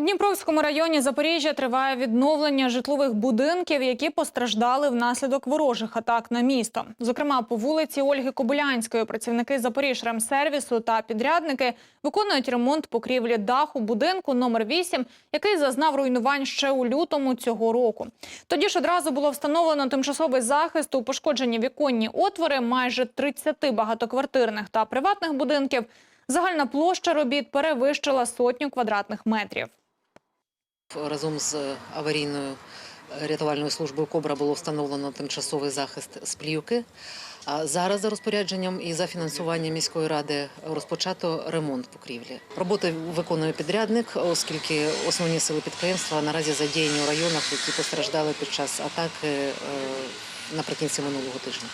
Дніпровському районі Запоріжжя триває відновлення житлових будинків, які постраждали внаслідок ворожих атак на місто. Зокрема, по вулиці Ольги Кобилянської працівники Запоріжремсервісу та підрядники виконують ремонт покрівлі даху будинку номер 8, який зазнав руйнувань ще у лютому цього року. Тоді ж одразу було встановлено тимчасовий захист у пошкоджені віконні отвори майже 30 багатоквартирних та приватних будинків. Загальна площа робіт перевищила сотню квадратних метрів. Разом з аварійною рятувальною службою Кобра було встановлено тимчасовий захист з плівки. А зараз за розпорядженням і за фінансуванням міської ради розпочато ремонт покрівлі. Роботи виконує підрядник, оскільки основні сили підприємства наразі задіяні у районах, які постраждали під час атаки е, наприкінці минулого тижня.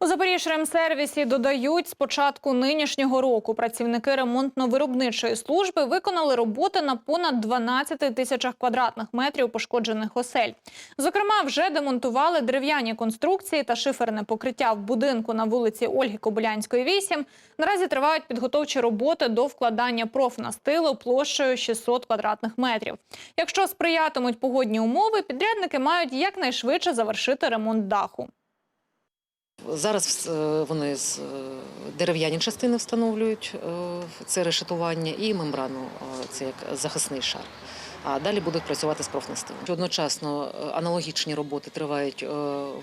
У Запоріжремсервісі додають, з початку нинішнього року працівники ремонтно-виробничої служби виконали роботи на понад 12 тисячах квадратних метрів пошкоджених осель. Зокрема, вже демонтували дерев'яні конструкції та шиферне покриття в будинку на вулиці Ольги Кобилянської, 8. Наразі тривають підготовчі роботи до вкладання профнастилу площею 600 квадратних метрів. Якщо сприятимуть погодні умови, підрядники мають якнайшвидше завершити ремонт даху. Зараз е, вони з е, дерев'яні частини встановлюють е, це решетування і мембрану, це як захисний шар. А далі будуть працювати з профнастилом. Одночасно аналогічні роботи тривають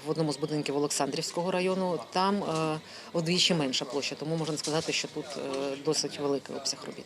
в одному з будинків Олександрівського району. Там вдвічі менша площа, тому можна сказати, що тут досить великий обсяг робіт.